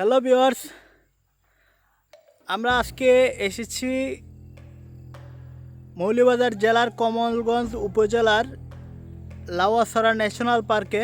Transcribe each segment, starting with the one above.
Hello viewers আমরা আজকে এসেছি মৌলভীবাজার জেলার কমলগঞ্জ উপজেলার লাওয়াছড়া ন্যাশনাল পার্কে।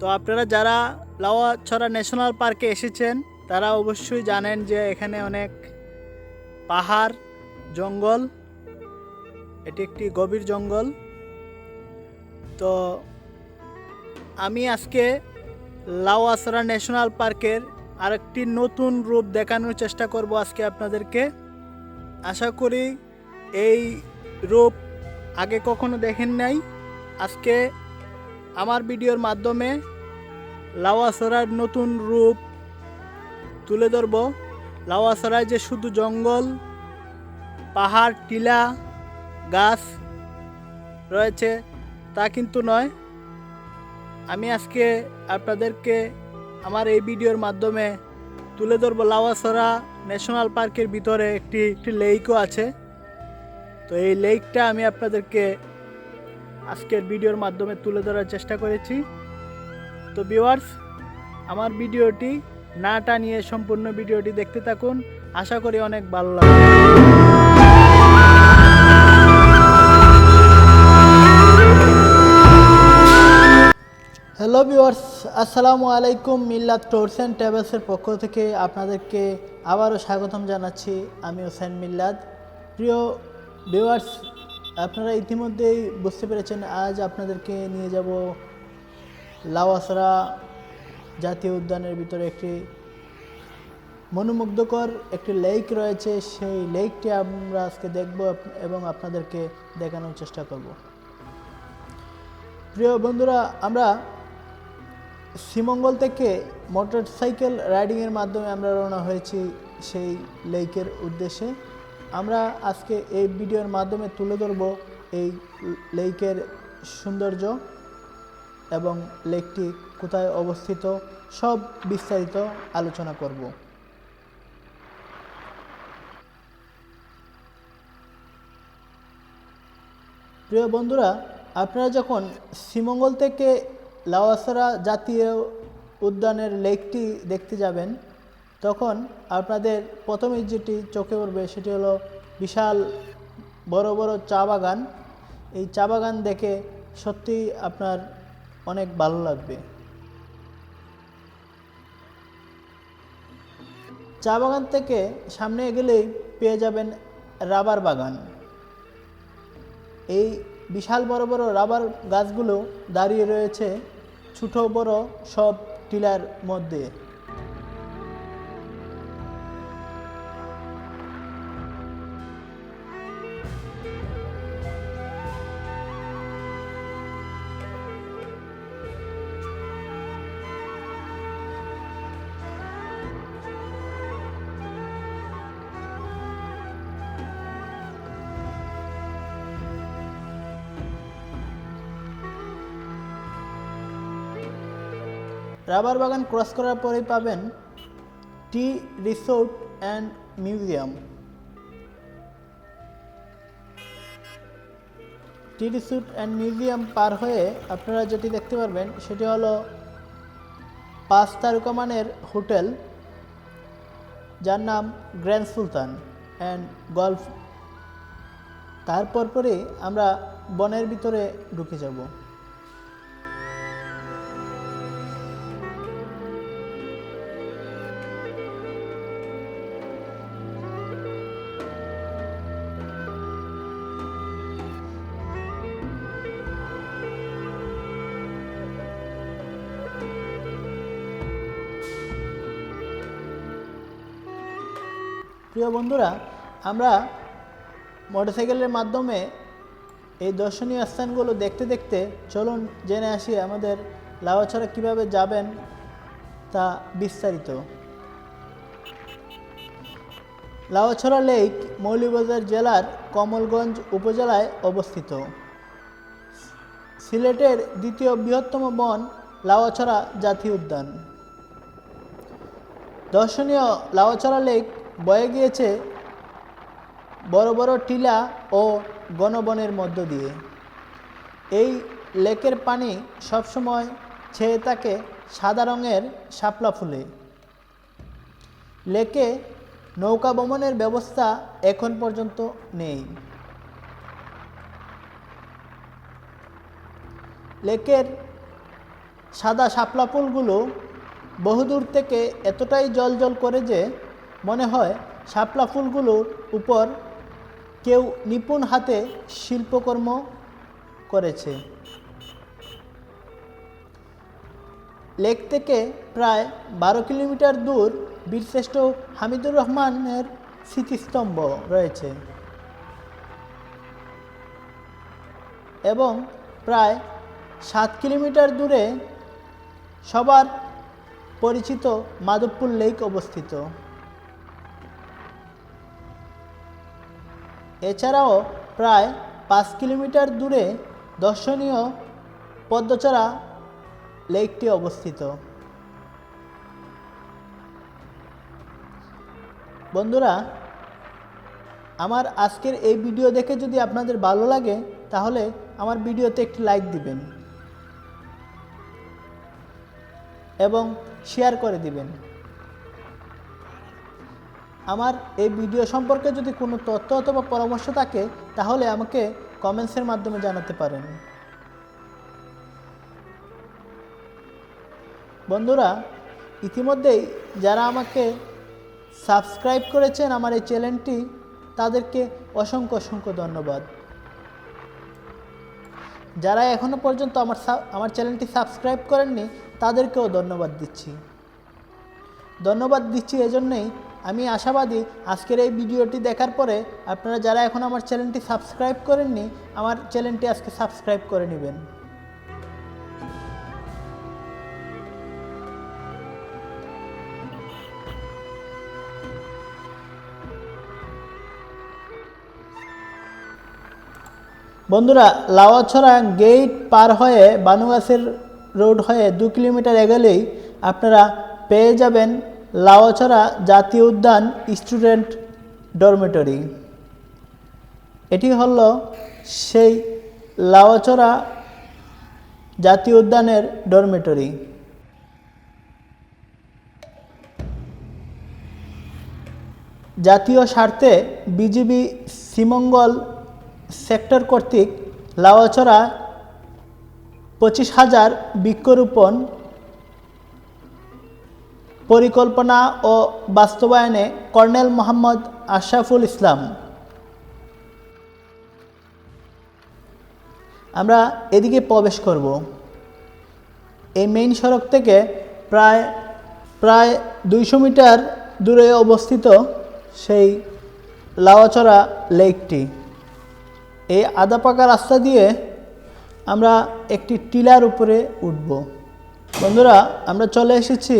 তো আপনারা যারা লাওয়াছড়া ন্যাশনাল পার্কে এসেছেন, তারা অবশ্যই জানেন যে এখানে অনেক পাহাড়, জঙ্গল, এটি একটি গভীর জঙ্গল। তো আমি আজকে লাওয়াসরা ন্যাশনাল পার্কের আরেকটি নতুন রূপ দেখানোর চেষ্টা করব আজকে আপনাদেরকে। আশা করি এই রূপ আগে কখনো দেখেন নাই। আজকে আমার ভিডিওর মাধ্যমে লাওয়াসরার নতুন রূপ তুলে ধরব। লাওয়াসরায় যে শুধু জঙ্গল, পাহাড়, টিলা, গাছ রয়েছে তা কিন্তু নয়। আমি আজকে আপনাদেরকে আমার এই ভিডিওর মাধ্যমে তুলে ধরবো লাওয়াসরা ন্যাশনাল পার্কের ভিতরে একটি একটি লেকও আছে। তো এই লেকটা আমি আপনাদেরকে আজকের ভিডিওর মাধ্যমে তুলে ধরার চেষ্টা করেছি। তো ভিউয়ার্স, আমার ভিডিওটি না টানিয়ে সম্পূর্ণ ভিডিওটি দেখতে থাকুন। আশা করি অনেক ভালো লাগবে। হ্যালো ভিউয়ার্স আসসালামু আলাইকুম মিল্লাত টুরস অ্যান্ড ট্রাভেলসের পক্ষ থেকে আপনাদেরকে আবারও স্বাগতম জানাচ্ছি। আমি হোসেন মিল্লাদ প্রিয় ভিউয়ার্স আপনারা ইতিমধ্যেই বুঝতে পেরেছেন, আজ আপনাদেরকে নিয়ে যাব লাওয়াসরা জাতীয় উদ্যানের ভিতরে একটি মনোমুগ্ধকর একটি লেক রয়েছে। সেই লেকটি আমরা আজকে দেখব এবং আপনাদেরকে দেখানোর চেষ্টা করব। প্রিয় বন্ধুরা, আমরা শ্রীমঙ্গল থেকে মোটরসাইকেল রাইডিংয়ের মাধ্যমে আমরা রওনা হয়েছি সেই লেকের উদ্দেশ্যে। আমরা আজকে এই ভিডিওর মাধ্যমে তুলে ধরব এই লেকের সৌন্দর্য এবং লেকটি কোথায় অবস্থিত সব বিস্তারিত আলোচনা করব। প্রিয় বন্ধুরা, আপনারা যখন শ্রীমঙ্গল থেকে লাওয়াসরা জাতীয় উদ্যানের লেকটি দেখতে যাবেন। তখন আপনাদের প্রথমে যেটি চোখে পড়বে সেটি হলো বিশাল বড় বড় চা বাগান। এই চা বাগান দেখে সত্যি আপনার অনেক ভালো লাগবে। চা বাগান থেকে সামনে গেলেই পেয়ে যাবেন রাবার বাগান। এই বিশাল বড় বড় রাবার গাছগুলো দাঁড়িয়ে রয়েছে। ছোট বড় সব টিলার মধ্যে। রাবার বাগান ক্রস করার পরেই পাবেন tea resort and museum. Tea resort and museum পার হয়ে আপনারা যেটি দেখতে পারবেন, সেটি হলো পাঁচ তারকা মানের হোটেল, যার নাম গ্র্যান্ড সুলতান অ্যান্ড গল্ফ। তারপর পরে আমরা বনের ভিতরে ঢুকে যাব। প্রিয় বন্ধুরা, আমরা মোটরসাইকেলের মাধ্যমে এই দর্শনীয় স্থানগুলো দেখতে দেখতে চলুন জেনে আসি আমাদের লাওয়াছড়া কীভাবে যাবেন তা বিস্তারিত। লাওয়াছড়া লেক মৌলভীবাজার জেলার কমলগঞ্জ উপজেলায় অবস্থিত। সিলেটের দ্বিতীয় বৃহত্তম বন লাওয়াছড়া জাতীয় উদ্যান। দর্শনীয় লাওয়াছড়া লেক বয়ে গিয়েছে বড় বড় টিলা ও গণবনের মধ্য দিয়ে। এই লেকের পানি সবসময় ছেয়ে থাকে সাদা রঙের শাপলা ফুলে। লেকে নৌকা ভ্রমণের ব্যবস্থা এখন পর্যন্ত নেই। লেকের সাদা শাপলা ফুলগুলো বহুদূর থেকে এতটাই জল জল করে যে মনে হয় শাপলা ফুলগুলোর উপর কেউ নিপুণ হাতে শিল্পকর্ম করেছে। লেক থেকে প্রায় বারো কিলোমিটার দূর বীরশ্রেষ্ঠ হামিদুর রহমানের স্মৃতিস্তম্ভ রয়েছে। এবং প্রায় সাত কিলোমিটার দূরে সবার পরিচিত মাধবপুর লেক অবস্থিত। এছাড়াও প্রায় পাঁচ কিলোমিটার দূরে দর্শনীয় পদ্মচড়া লেকটি অবস্থিত। বন্ধুরা, আমার আজকের এই ভিডিও দেখে যদি আপনাদের ভালো লাগে, তাহলে আমার ভিডিওতে একটি লাইক দিবেন এবং শেয়ার করে দিবেন। আমার এই ভিডিও সম্পর্কে যদি কোনো তথ্য অথবা পরামর্শ থাকে, তাহলে আমাকে কমেন্টসের মাধ্যমে জানাতে পারেন। বন্ধুরা, ইতিমধ্যেই যারা আমাকে সাবস্ক্রাইব করেছেন আমার এই চ্যানেলটি, তাদেরকে অসংখ্য অসংখ্য ধন্যবাদ। যারা এখনও পর্যন্ত আমার আমার চ্যানেলটি সাবস্ক্রাইব করেননি, তাদেরকেও ধন্যবাদ দিচ্ছি। ধন্যবাদ দিচ্ছি এজন্যই আমি আশাবাদী আজকের এই ভিডিওটি দেখার পরে আপনারা যারা এখন আমার চ্যানেলটি সাবস্ক্রাইব করেননি, আমার চ্যানেলটি আজকে সাবস্ক্রাইব করে নেবেন। বন্ধুরা, লাওয়াছড়া গেট পার হয়ে বানুগাছের রোড হয়ে দু কিলোমিটার এগোলেই আপনারা পেয়ে যাবেন লাওয়াছড়া জাতীয় উদ্যান স্টুডেন্ট ডরমেটরি। এটি হল সেই লাওয়াছড়া জাতীয় উদ্যানের ডরমেটরি। জাতীয় স্বার্থে বিজিবি শ্রীমঙ্গল সেক্টর কর্তৃক লাওয়াছড়া পঁচিশ হাজার বৃক্ষরোপণ পরিকল্পনা ও বাস্তবায়নে কর্নেল মোহাম্মদ আশরাফুল ইসলাম। আমরা এদিকে প্রবেশ করব। এই মেইন সড়ক থেকে প্রায় প্রায় দুইশো মিটার দূরে অবস্থিত সেই লাওয়াচড়া লেকটি। এই আদা পাকা রাস্তা দিয়ে আমরা একটি টিলার উপরে উঠব। বন্ধুরা, আমরা চলে এসেছি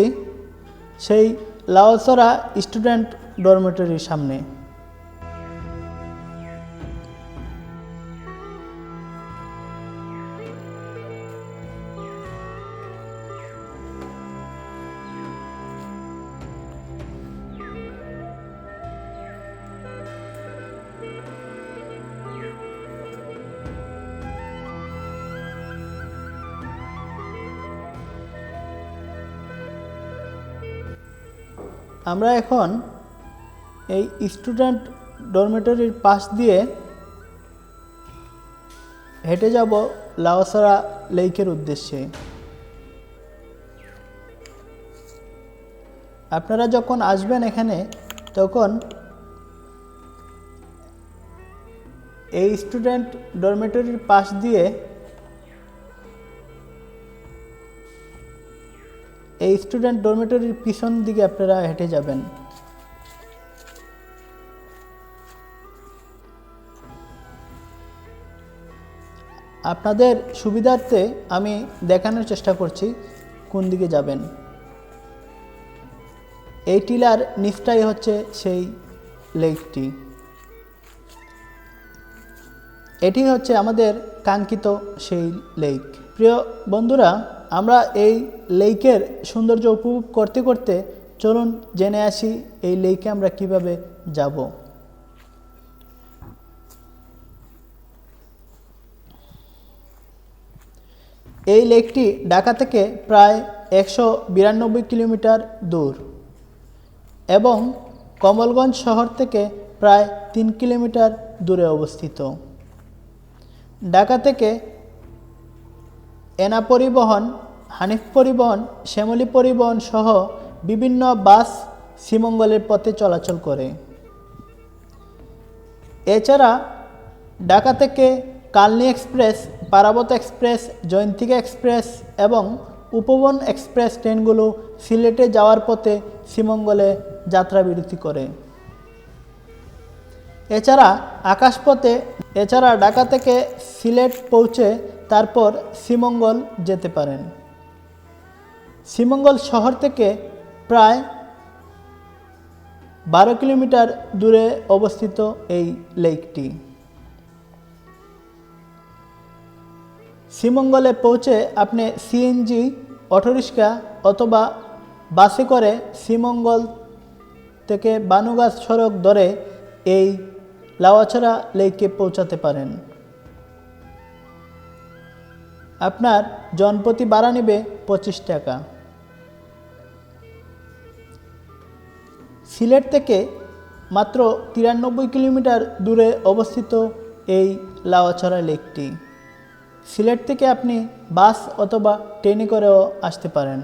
সেই লাওসরা স্টুডেন্ট ডরমেটরির সামনে। আমরা এখন এই স্টুডেন্ট ডরমেটরির পাশ দিয়ে হেঁটে যাব লাওসারা লেকের উদ্দেশ্যে। আপনারা যখন আসবেন এখানে, তখন এই স্টুডেন্ট ডরমেটরির পাশ দিয়ে স্টুডেন্ট ডরমেটরির পিছন দিকে আপনারা হেঁটে যাবেন। আপনাদের সুবিধার্থে আমি দেখানোর চেষ্টা করছি কোন দিকে যাবেন। এই টিলার নিচটাই হচ্ছে সেই লেকটি। এটি হচ্ছে আমাদের কাঙ্ক্ষিত সেই লেক। প্রিয় বন্ধুরা আমরা এই লেকের সৌন্দর্য উপভোগ করতে করতে চলুন জেনে আসি এই লেকে আমরা কীভাবে যাব। এই লেকটি ঢাকা থেকে প্রায় একশো বিরানব্বই কিলোমিটার দূর এবং কমলগঞ্জ শহর থেকে প্রায় তিন কিলোমিটার দূরে অবস্থিত। ঢাকা থেকে এনা পরিবহন, হানিফ পরিবহন, শ্যামলী পরিবহন সহ বিভিন্ন বাস শ্রীমঙ্গলের পথে চলাচল করে। এছাড়া ঢাকা থেকে Kalni express, Parabat express, Jayantika express এবং উপবন এক্সপ্রেস ট্রেনগুলো সিলেটে যাওয়ার পথে শ্রীমঙ্গলে যাত্রা বিরতি করে। এছাড়া আকাশপথে, এছাড়া ঢাকা থেকে সিলেট পৌঁছে তারপর শ্রীমঙ্গল যেতে পারেন। শ্রীমঙ্গল শহর থেকে প্রায় বারো কিলোমিটার দূরে অবস্থিত এই লেকটি। শ্রীমঙ্গলে পৌঁছে আপনি সিএনজি অটোরিক্সা অথবা বাসে করে শ্রীমঙ্গল থেকে বানুগাছ সড়ক ধরে এই লাওয়াছড়া লেকে পৌঁছাতে পারেন। আপনার জনপ্রতি বাড়া নেবে পঁচিশ টাকা। সিলেট থেকে মাত্র তিরানব্বই কিলোমিটার দূরে অবস্থিত এই লাওয়াছড়া লেকটি। সিলেট থেকে আপনি বাস অথবা ট্রেনে করেও আসতে পারেন।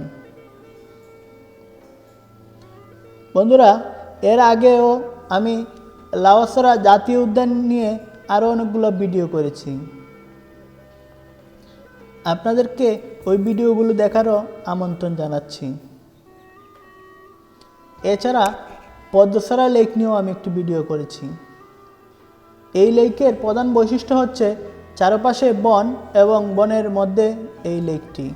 বন্ধুরা, এর আগেও আমি লাওয়াছড়া জাতীয় উদ্যান নিয়ে আরও অনেকগুলো ভিডিও করেছি। আপনাদেরকে ওই ভিডিওগুলো দেখারও আমন্ত্রণ জানাচ্ছি। এছাড়া পদ্মসারা লেক নিয়েও আমি একটি ভিডিও করেছি। এই লেকের প্রধান বৈশিষ্ট্য হচ্ছে চারপাশে বন এবং বনের মধ্যে এই লেকটি।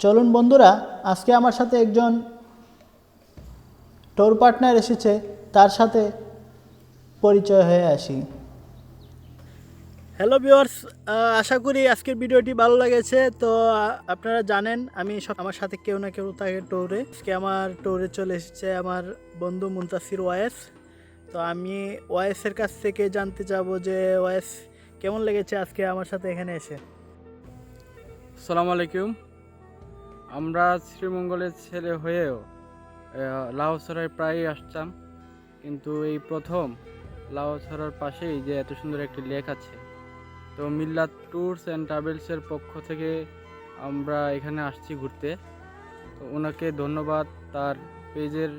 চলুন বন্ধুরা আজকে আমার সাথে একজন টোর পার্টনার এসেছে তার সাথে পরিচয় হয়ে আসি। হ্যালো ভিউয়ার্স আশা করি আজকের ভিডিওটি ভালো লেগেছে। তো আপনারা জানেন আমি সব আমার সাথে কেউ না কেউ থাকে ট্যুরে আজকে আমার ট্যুরে চলে এসেছে আমার বন্ধু মুন্তাসির ওয়াইস তো আমি ওয়াইসের কাছ থেকে জানতে চাবো যে ওয়াইস কেমন লেগেছে আজকে আমার সাথে এখানে এসে। সালাম আলাইকুম। আমরা শ্রীমঙ্গলের ছেলে হয়েও লাউছড়ায় প্রায়ই আসতাম। কিন্তু এই প্রথম লাউছড়ার পাশেই যে এত সুন্দর একটি লেক আছে, তো মিল্লাত ট্যুরস অ্যান্ড ট্রাভেলসের পক্ষ থেকে আমরা এখানে আসছি ঘুরতে। তো ওনাকে ধন্যবাদ, তার পেজের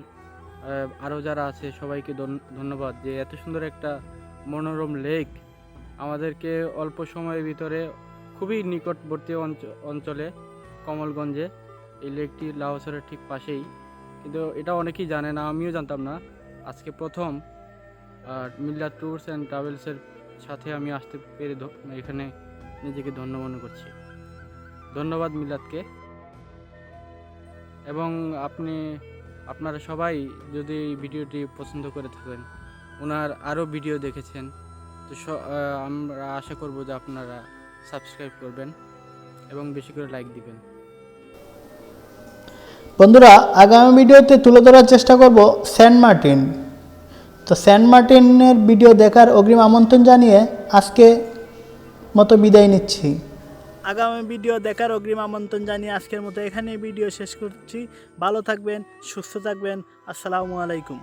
আরও যারা আছে সবাইকে ধন্য- ধন্যবাদ যে এত সুন্দর একটা মনোরম লেক আমাদেরকে অল্প সময়ের ভিতরে খুবই নিকটবর্তী অঞ্চলে, কমলগঞ্জে এই লেকটি লাহসরের ঠিক পাশেই। কিন্তু এটা অনেকেই জানে না, আমিও জানতাম না। আজকে প্রথম মিল্লা ট্যুরস অ্যান্ড ট্রাভেলসের সাথে আমি আসতে পেরে এখানে নিজেকে ধন্য মনে করছি। ধন্যবাদ মিল্লাতকে। এবং আপনি, আপনারা সবাই যদি ভিডিওটি পছন্দ করে থাকেন, ওনার আরও ভিডিও দেখেছেন, তো আমরা আশা করব যে আপনারা সাবস্ক্রাইব করবেন এবং বেশি করে লাইক দিবেন। বন্ধুরা, আগামী ভিডিওতে তুলে ধরার চেষ্টা করব সেন্ট মার্টিন। তো সেন্ট মার্টিনের ভিডিও দেখার অগ্রিম আমন্ত্রণ জানিয়ে আজকে মতো বিদায় নিচ্ছি। আগামী ভিডিও দেখার অগ্রিম আমন্ত্রণ জানিয়ে আজকের মতো এখানেই ভিডিও শেষ করছি। ভালো থাকবেন, সুস্থ থাকবেন। আসসালামু আলাইকুম।